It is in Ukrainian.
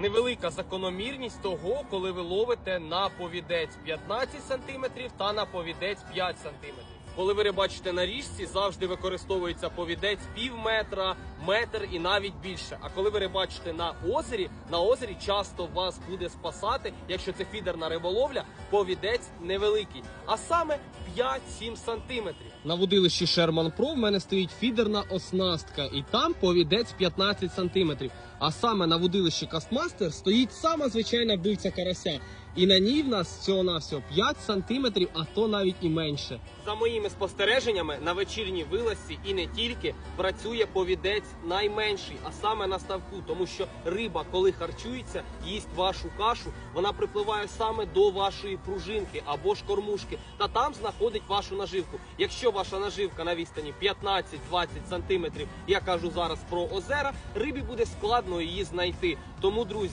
Невелика закономірність того, коли ви ловите на повідець 15 см та на повідець 5 см. Коли ви рибачите на річці, завжди використовується повідець пів метра, метр і навіть більше. А коли ви рибачите на озері, на озері часто вас буде спасати, якщо це фідерна риболовля, повідець невеликий, а саме 5-7 сантиметрів. На водилищі Sherman Pro в мене стоїть фідерна оснастка, і там повідець 15 сантиметрів. А саме на водилищі Кастмастер стоїть сама звичайна бивця карася. І на ній в нас всього навсього 5 сантиметрів, а то навіть і менше. За моїми спостереженнями на вечірній вилазці і не тільки працює повідець найменший, а саме на ставку, тому що риба, коли харчується, їсть вашу кашу, вона припливає саме до вашої пружинки або ж кормушки, та там знаходить вашу наживку. Якщо ваша наживка на відстані 15-20 сантиметрів, я кажу зараз про озера, рибі буде складно її знайти. Тому, друзі.